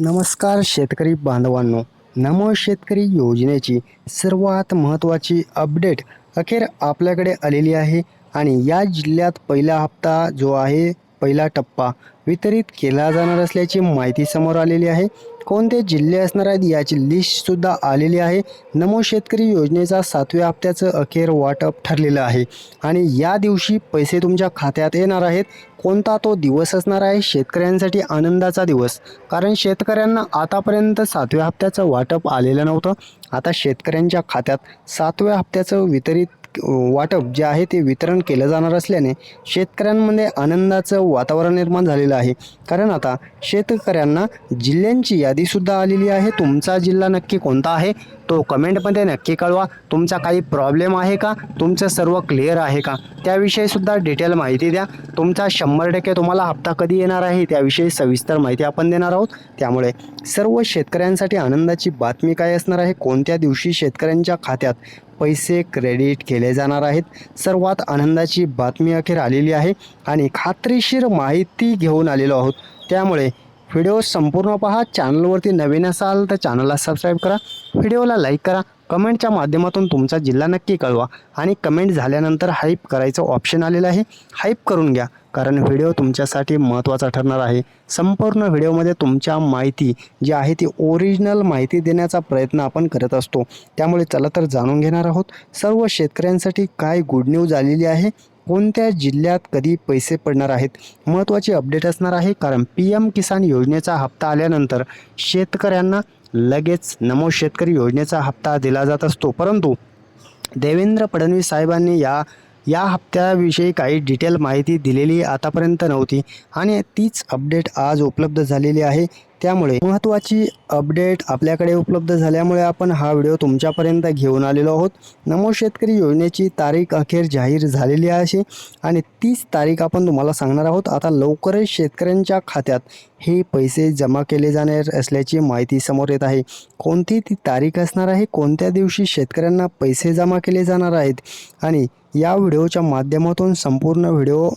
नमस्कार शेतकरी बांधवांनो. नमो शेतकरी योजनेची सर्वात महत्त्वाची अपडेट अखेर आपल्याकडे आलेली आहे आणि या जिल्ह्यात पहिला हप्ता जो आहे पहिला टप्पा वितरित केला जाणार असल्याची माहिती समोर आलेली आहे. कोणते जिल्हे असणार आहेत याची लिस्टसुद्धा आलेली आहे. नमो शेतकरी योजनेचा सातव्या हप्त्याचं अखेर वाटप ठरलेलं आहे. आणि या दिवशी पैसे तुमच्या खात्यात येणार आहेत. कोणता तो दिवस असणार आहे? शेतकऱ्यांसाठी आनंदाचा दिवस. कारण शेतकऱ्यांना आतापर्यंत सातव्या हप्त्याचं वाटप आलेलं नव्हतं. आता शेतकऱ्यांच्या खात्यात सातव्या हप्त्याचं वितरित वाटप जे आहे ते वितरण केलं जाणार असल्याने शेतकऱ्यांमध्ये आनंदाचं वातावरण निर्माण झालेलं आहे. कारण आता शेतकऱ्यांना जिल्ह्यांची यादीसुद्धा आलेली आहे. तुमचा जिल्हा नक्की कोणता आहे? तो कमेंटमध्ये नक्की कळवा. तुमचा काही प्रॉब्लेम आहे का? तुमचं सर्व क्लिअर आहे का? त्याविषयीसुद्धा डिटेल माहिती द्या. तुमचा शंभर टक्के तुम्हाला हप्ता कधी येणार आहे? त्याविषयी सविस्तर माहिती आपण देणार आहोत. त्यामुळे सर्व शेतकऱ्यांसाठी आनंदाची बातमी काय असणार आहे? कोणत्या दिवशी शेतकऱ्यांच्या खात्यात पैसे क्रेडिट केले जाणार आहेत. सर्वात आनंदाची बातमी अखेर आलेली आहे आणि खात्रीशीर माहिती घेऊन आलेलो आहोत. त्यामुळे व्हिडिओ संपूर्ण पहा. चॅनलवरती नवीन असाल तर चॅनलला सबस्क्राईब करा. व्हिडिओला लाईक करा. कमेंटच्या माध्यमातून तुमचा जिल्हा नक्की कळवा आणि कमेंट झाल्यानंतर हाईप करायचं ऑप्शन आलेलं आहे. हाईप करून घ्या कारण व्हिडिओ तुमच्यासाठी महत्त्वाचा ठरणार आहे. संपूर्ण व्हिडिओमध्ये तुमच्या माहिती जी आहे ती ओरिजिनल माहिती देण्याचा प्रयत्न आपण करत असतो. त्यामुळे चला तर जाणून घेणार आहोत सर्व शेतकऱ्यांसाठी काय गुड न्यूज आलेली आहे? कोणत्या जिल्ह्यात कधी पैसे पडणार आहेत? महत्त्वाची अपडेट असणार आहे कारण पी एम किसान योजनेचा हप्ता आल्यानंतर शेतकऱ्यांना लगेच नमो शेतकरी योजनेचा हप्ता दिला जात असतो. परंतु देवेंद्र फडणवीस साहेबांनी या या हप्त्याविषयी काही डिटेल माहिती दिलेली आतापर्यंत नव्हती आणि तीच अपडेट आज उपलब्ध झालेली आहे. त्यामुळे महत्त्वाची अपडेट आपल्याकडे उपलब्ध झाल्यामुळे आपण हा व्हिडिओ तुमच्यापर्यंत घेऊन आलेलो आहोत. नमो शेतकरी योजनेची तारीख अखेर जाहीर झालेली आहे आणि तीच तारीख आपण तुम्हाला सांगणार आहोत. आता लवकरच शेतकऱ्यांच्या खात्यात हे पैसे जमा केले जाणार असल्याची माहिती समोर येत आहे. कोणती ती तारीख असणार आहे? कोणत्या दिवशी शेतकऱ्यांना पैसे जमा केले जाणार आहेत? आणि या व्हिडिओच्या माध्यमातून संपूर्ण व्हिडिओ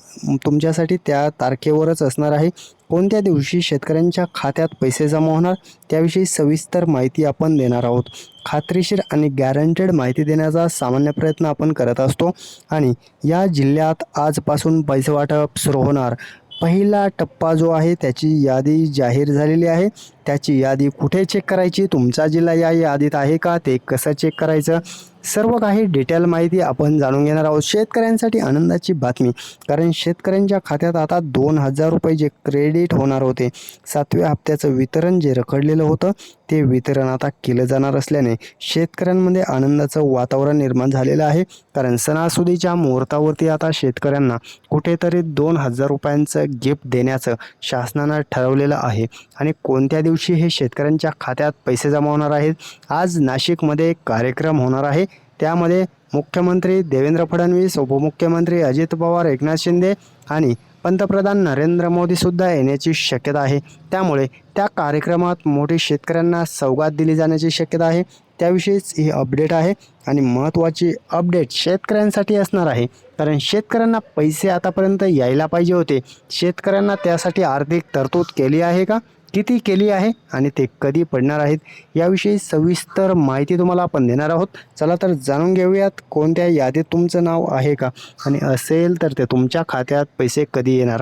तुमच्यासाठी त्या तारखेवरच असणार आहे. कोणत्या दिवशी शेतकऱ्यांच्या खात्यात पैसे जमा होणार त्याविषयी सविस्तर माहिती आपण देणार आहोत. खात्रीशीर आणि गॅरंटेड माहिती देण्याचा सामान्य प्रयत्न आपण करत असतो. आणि या जिल्ह्यात आजपासून पैसे वाटप सुरू होणार. पहिला टप्पा जो आहे त्याची यादी जाहीर झालेली आहे. त्याची यादी कुठे चेक करायची तुमचा जिल्हा या यादीत आहे का ते कसं चेक करायचं? सर्व काही डिटेल माहिती आपण जाणून घेणार आहोत. शेतकऱ्यांसाठी आनंदाची बातमी. कारण शेतकऱ्यांच्या खात्यात आता दोन हजार रुपये जे क्रेडिट होणार होते सातव्या हप्त्याचं वितरण जे रखडलेलं होतं ते वितरण आता केलं जाणार असल्याने शेतकऱ्यांमध्ये आनंदाचं वातावरण निर्माण झालेलं आहे. कारण सणासुदीच्या मुहूर्तावरती आता शेतकऱ्यांना कुठेतरी दोन हजार रुपयांचं गिफ्ट देण्याचं शासनानं ठरवलेलं आहे. आणि कोणत्या दिवशी हे शेतकऱ्यांच्या खात्यात पैसे जमा होणार आहेत? आज नाशिकमध्ये एक कार्यक्रम होणार आहे. त्यामध्ये मुख्यमंत्री देवेंद्र फडणवीस उपमुख्यमंत्री अजित पवार एकनाथ शिंदे आणि पंतप्रधान नरेंद्र मोदीसुद्धा येण्याची शक्यता आहे. त्यामुळे त्या कार्यक्रमात मोठी शेतकऱ्यांना सौगात दिली जाण्याची शक्यता आहे. त्याविषयीच ही अपडेट आहे आणि महत्त्वाची अपडेट शेतकऱ्यांसाठी असणार आहे. कारण शेतकऱ्यांना पैसे आतापर्यंत यायला पाहिजे होते. शेतकऱ्यांना त्यासाठी आर्थिक तरतूद केली आहे का? किती केली आहे आणि ते कधी पडणार आहेत याविषयी सविस्तर माहिती तुम्हाला आपण देणार आहोत. चला तर जाणून घेऊयात कोणत्या यादीत तुमचं नाव आहे का? आणि असेल तर ते तुमच्या खात्यात पैसे कधी येणार?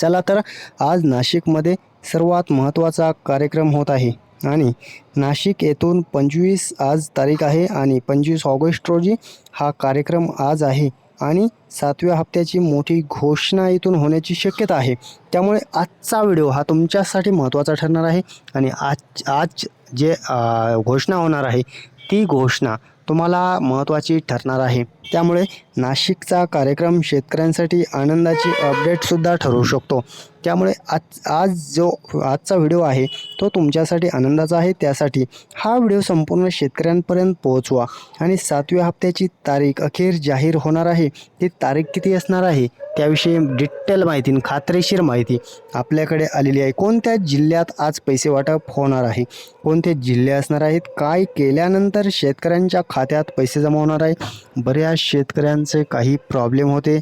चला तर आज नाशिकमध्ये सर्वात महत्त्वाचा कार्यक्रम होत आहे. आणि नाशिक येथून पंचवीस आज तारीख आहे आणि पंचवीस ऑगस्ट रोजी हा कार्यक्रम आज आहे. आणि सातव्या हप्त्याची मोठी घोषणा इथून होण्याची शक्यता आहे. त्यामुळे आजचा व्हिडिओ हा तुमच्यासाठी महत्त्वाचा ठरणार आहे आणि आज आज जे घोषणा होणार आहे ती घोषणा तुम्हाला महत्त्वाची ठरणार आहे. त्यामुळे नाशिकचा कार्यक्रम शेतकऱ्यांसाठी आनंदाची अपडेटसुद्धा ठरू शकतो. त्यामुळे आज आज जो आजचा व्हिडिओ आहे तो तुमच्यासाठी आनंदाचा आहे. त्यासाठी हा व्हिडिओ संपूर्ण शेतकऱ्यांपर्यंत पोहोचवा. आणि सातव्या हप्त्याची तारीख अखेर जाहीर होणार आहे. ती तारीख किती असणार आहे? त्याविषयी डिटेल माहिती आणि खात्रीशीर माहिती आपल्याकडे आलेली आहे. कोणत्या जिल्ह्यात आज पैसे वाटप होणार आहे? कोणते जिल्हे असणार आहेत? काय केल्यानंतर शेतकऱ्यांच्या खात्यात पैसे जमा होणार आहे बऱ्याच शेतकऱ्यांचे काही प्रॉब्लेम होते.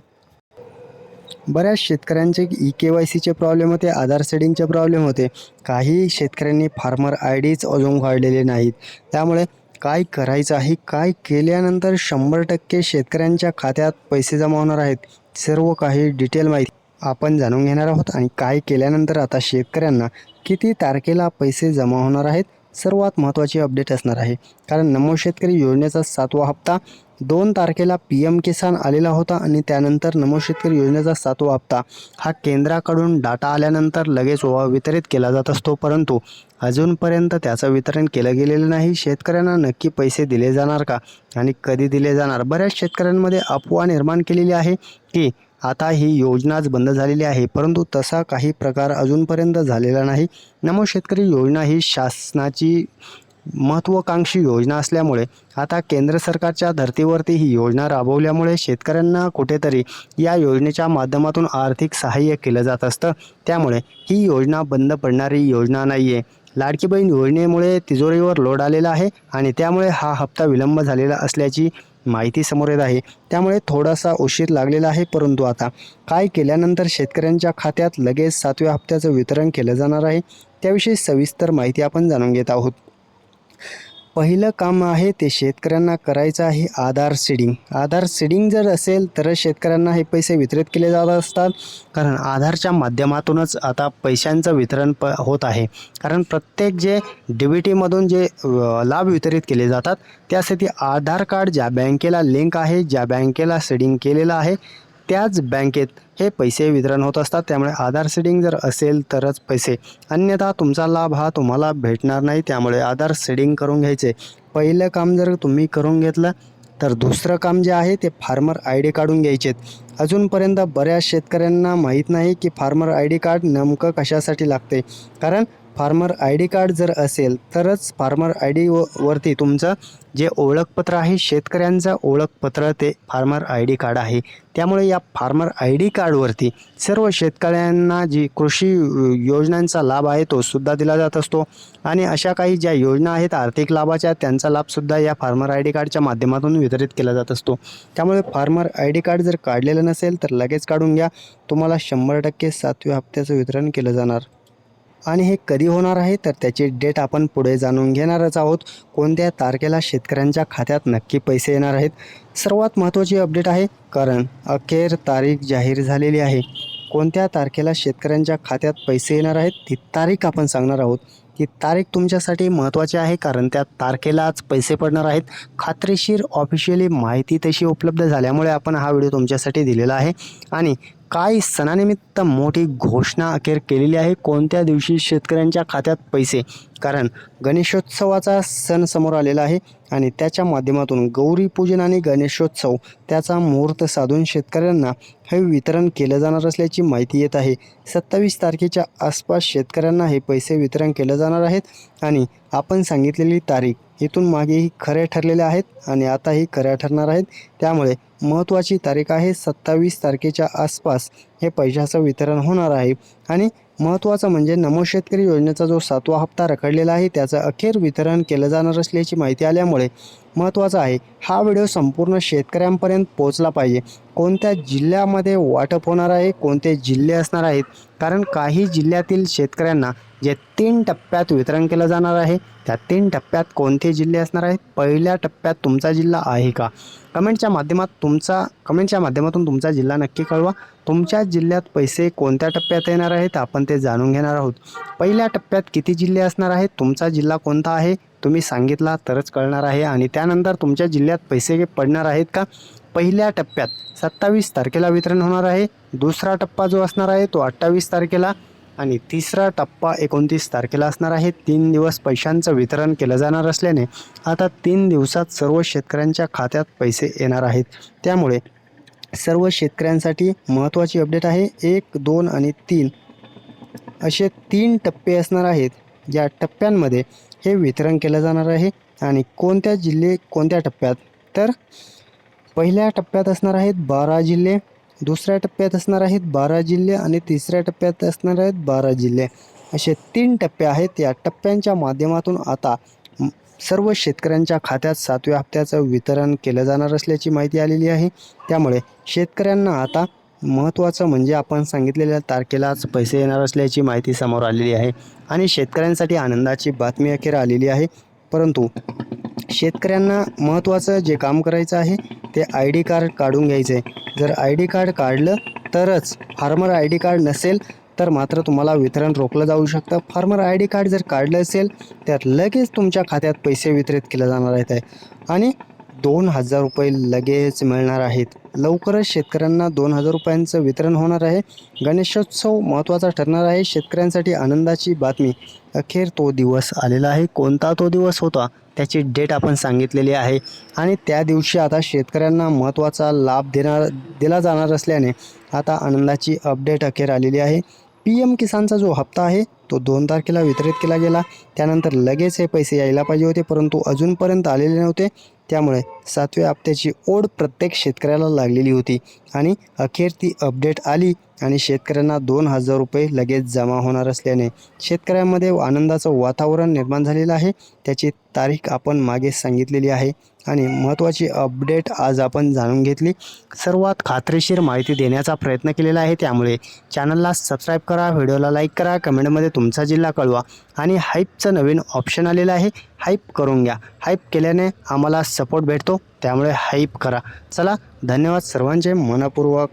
बऱ्याच शेतकऱ्यांचे ई के वाय सीचे प्रॉब्लेम होते आधार सेडिंगचे प्रॉब्लेम होते. काही शेतकऱ्यांनी फार्मर आय डीच अजून काढलेले नाहीत. त्यामुळे काय करायचं आहे? काय केल्यानंतर शंभर टक्के शेतकऱ्यांच्या खात्यात पैसे जमा होणार आहेत. सर्व काही डिटेल माहिती आपण जाणून घेणार आहोत. आणि काय केल्यानंतर आता शेतकऱ्यांना किती तारखेला पैसे जमा होणार आहेत? सर्वात महत्त्वाची अपडेट असणार आहे. कारण नमो शेतकरी योजनेचा सातवा हप्ता दोन तारखेला पी एम किसान आलेला होता आणि त्यानंतर नमो शेतकरी योजनेचा सातवा हप्ता हा केंद्राकडून डाटा आल्यानंतर लगेच ओवा वितरित केला जात असतो. परंतु अजूनपर्यंत त्याचं वितरण केलं गेलेलं नाही. शेतकऱ्यांना नक्की पैसे दिले जाणार का आणि कधी दिले जाणार? बऱ्याच शेतकऱ्यांमध्ये अफवा निर्माण केलेली आहे की आता ही योजनाच बंद झालेली आहे. परंतु तसा काही प्रकार अजूनपर्यंत झालेला नाही. नमो शेतकरी योजना ही शासनाची महत्त्वाकांक्षी योजना असल्यामुळे आता केंद्र सरकारच्या धर्तीवरती ही योजना राबवल्यामुळे शेतकऱ्यांना कुठेतरी या योजनेच्या माध्यमातून आर्थिक सहाय्य केलं जात असतं. त्यामुळे ही योजना बंद पडणारी योजना नाही आहे लाडकी बहीण योजनेमुळे तिजोरीवर लोड आलेला आहे आणि त्यामुळे हा हप्ता विलंब झालेला असल्याची माहिती समोर येत आहे. त्यामुळे थोडासा उशीर लागलेला आहे परंतु आता काय केल्यानंतर शेतकऱ्यांच्या खात्यात लगेच सातव्या हप्त्याचं वितरण केलं जाणार आहे त्याविषयी सविस्तर माहिती आपण जाणून घेत आहोत. पहिलं काम आहे ते शेतकऱ्यांना करायचं आहे आधार सीडिंग. आधार सीडिंग जर असेल तरच शेतकऱ्यांना हे पैसे वितरित केले जात असतात. कारण आधारच्या माध्यमातूनच आता पैशांचं वितरण प होत आहे. कारण प्रत्येक जे डी बी टीमधून जे लाभ वितरित केले जातात त्यासाठी आधार कार्ड ज्या बँकेला लिंक आहे ज्या बँकेला सीडिंग केलेलं आहे त्याच बँकेत हे पैसे वितरण होत असतात. त्यामुळे आधार सीडिंग जर असेल तरच पैसे. अन्यथा तुमचा लाभ हा तुम्हाला भेटणार नाही. त्यामुळे आधार सीडिंग करून घ्यायचे. पहिलं काम जर तुम्ही करून घेतलं तर दुसरं काम जे आहे ते फार्मर आय डी काढून घ्यायचेत अजूनपर्यंत बऱ्याच शेतकऱ्यांना माहीत नाही की फार्मर आय डी कार्ड नेमकं कशासाठी लागते. कारण फार्मर आय डी कार्ड जर असेल तरच फार्मर आय डी व वरती तुमचं जे ओळखपत्र आहे शेतकऱ्यांचं ओळखपत्र ते फार्मर आय डी कार्ड आहे. त्यामुळे या फार्मर आय डी कार्डवरती सर्व शेतकऱ्यांना जी कृषी योजनांचा लाभ आहे तो सुद्धा दिला जात असतो. आणि अशा काही ज्या योजना आहेत आर्थिक लाभाच्या त्यांचा लाभसुद्धा या फार्मर आय डी कार्डच्या माध्यमातून वितरित केला जात असतो. त्यामुळे फार्मर आय डी कार्ड जर काढलेलं नसेल तर लगेच काढून घ्या. तुम्हाला शंभर टक्के सातव्या हप्त्याचं वितरण केलं जाणार. आणि हे कधी होणार आहे? तर त्याची डेट आपण पुढे जाणून घेणारच आहोत. कोणत्या तारखेला शेतकऱ्यांच्या खात्यात नक्की पैसे येणार आहेत? सर्वात महत्त्वाची अपडेट आहे कारण अखेर तारीख जाहीर झालेली आहे. कोणत्या तारखेला शेतकऱ्यांच्या खात्यात पैसे येणार आहेत? ती तारीख आपण सांगणार आहोत. ती तारीख तुमच्यासाठी महत्त्वाची आहे कारण त्या तारखेलाच पैसे पडणार आहेत. खात्रीशीर ऑफिशियली माहिती तशी उपलब्ध झाल्यामुळे आपण हा व्हिडिओ तुमच्यासाठी दिलेला आहे. आणि काय सणानिमित्त मोठी घोषणा अखेर केलेली आहे? कोणत्या दिवशी शेतकऱ्यांच्या खात्यात पैसे? कारण गणेशोत्सवाचा सण समोर आलेला आहे आणि त्याच्या माध्यमातून गौरीपूजन आणि गणेशोत्सव त्याचा मुहूर्त साधून शेतकऱ्यांना हे वितरण केलं जाणार असल्याची माहिती येत आहे. सत्तावीस तारखेच्या आसपास शेतकऱ्यांना हे पैसे वितरण केलं जाणार आहेत आणि आपण सांगितलेली तारीख इथून मागेही खरे ठरलेले आहेत आणि आताही खऱ्या ठरणार आहेत. त्यामुळे महत्त्वाची तारीख आहे सत्तावीस तारखेच्या आसपास. हे पैशाचं वितरण होणार आहे. आणि महत्त्वाचं म्हणजे नमो शेतकरी योजनेचा जो सातवा हप्ता रखडलेला आहे त्याचं अखेर वितरण केलं जाणार असल्याची माहिती आल्यामुळे महत्त्वाचं आहे हा व्हिडिओ संपूर्ण शेतकऱ्यांपर्यंत पोहोचला पाहिजे. कोणत्या जिल्ह्यामध्ये वाटप होणार आहे कोणते जिल्हे असणार आहेत? कारण काही जिल्ह्यातील शेतकऱ्यांना जे तीन टप्प्यात वितरण केलं जाणार आहे त्या तीन टप्प्यात कोणते जिल्हे असणार आहेत? पहिल्या टप्प्यात तुमचा जिल्हा आहे का? कमेंटच्या माध्यमात तुमचा कमेंटच्या माध्यमातून तुमचा जिल्हा नक्की कळवा. तुमच्या जिल्ह्यात पैसे कोणत्या टप्प्यात येणार आहेत आपण ते जाणून घेणार आहोत. पहिल्या टप्प्यात किती जिल्हे असणार आहेत तुमचा जिल्हा कोणता आहे तुम्ही सांगितला तरच कळणार आहे. आणि त्यानंतर तुमच्या जिल्ह्यात पैसे पडणार आहेत का? पहिल्या टप्प्यात सत्तावीस तारखेला वितरण होणार आहे. दुसरा टप्पा जो असणार आहे तो अठ्ठावीस तारखेला. आणि तिसरा टप्पा एकोणतीस तारखेला असणार आहे. तीन दिवस पैशांचं वितरण केलं जाणार असल्याने आता तीन दिवसात सर्व शेतकऱ्यांच्या खात्यात पैसे येणार आहेत. त्यामुळे सर्व शेतकऱ्यांसाठी महत्त्वाची अपडेट आहे. एक दोन आणि तीन असे तीन टप्पे असणार आहेत. या टप्प्यांमध्ये हे वितरण केलं जाणार आहे. आणि कोणत्या जिल्हे कोणत्या टप्प्यात? तर पहिल्या टप्प्यात असणार आहेत बारा जिल्हे. दुसऱ्या टप्प्यात असणार आहेत बारा जिल्हे आणि तिसऱ्या टप्प्यात असणार आहेत बारा जिल्हे. असे तीन टप्पे आहेत. या टप्प्यांच्या माध्यमातून आता सर्व शेतकऱ्यांच्या खात्यात सातव्या हप्त्याचं वितरण केलं जाणार असल्याची माहिती आलेली आहे. त्यामुळे शेतकऱ्यांना आता महत्त्वाचं म्हणजे आपण सांगितलेल्या तारखेलाच पैसे येणार असल्याची माहिती समोर आलेली आहे. आणि शेतकऱ्यांसाठी आनंदाची बातमी अखेर आलेली आहे. परंतु शेतकऱ्यांना महत्त्वाचं जे काम करायचं आहे ते आय डी कार्ड काढून घ्यायचं आहे जर आय डी कार्ड काढलं तरच फार्मर आय डी कार्ड नसेल तर मात्र तुम्हाला वितरण रोखलं जाऊ शकतं. फार्मर आय डी कार्ड जर काढलं असेल तर लगेच तुमच्या खात्यात पैसे वितरित केले जाणार आहेत. आणि दोन हजार रुपये लगेच मिळणार आहेत. लवकरच शेतकऱ्यांना दोन हजार रुपयांचं वितरण होणार आहे. गणेशोत्सव महत्त्वाचा ठरणार आहे. शेतकऱ्यांसाठी आनंदाची बातमी. अखेर तो दिवस आलेला आहे. कोणता तो दिवस होता? त्याची डेट आपण सांगितलेली आहे. आणि त्या दिवशी आता शेतकऱ्यांना महत्त्वाचा लाभ देणार दिला जाणार असल्याने आता आनंदाची अपडेट अखेर आलेली आहे. पी एम किसानचा जो हप्ता आहे तो दोन तारखेला वितरित केला गेला. त्यानंतर लगेच हे पैसे यायला पाहिजे होते परंतु अजूनपर्यंत आलेले नव्हते. त्यामुळे सातव्या हप्त्याची ओढ प्रत्येक शेतकऱ्याला लागलेली होती आणि अखेर ती अपडेट आली आणि शेतकऱ्यांना दोन हजार रुपये लगेच जमा होणार असल्याने शेतकऱ्यांमध्ये आनंदाचं वातावरण निर्माण झालेलं आहे. त्याची तारीख आपण मागे सांगितलेली आहे आणि महत्त्वाची अपडेट आज आपण जाणून घेतली. सर्वात खात्रीशीर माहिती देण्याचा प्रयत्न केलेला आहे. त्यामुळे चॅनलला सबस्क्राईब करा व्हिडिओला लाईक करा कमेंटमध्ये तुमचा जिल्हा कळवा आणि हाईपचं नवीन ऑप्शन आलेलं आहे हाईप करून घ्या. हाईप केल्याने आम्हाला सपोर्ट भेटतो त्यामुळे हाईप करा. चला धन्यवाद सर्वांचे. मनपूर्वक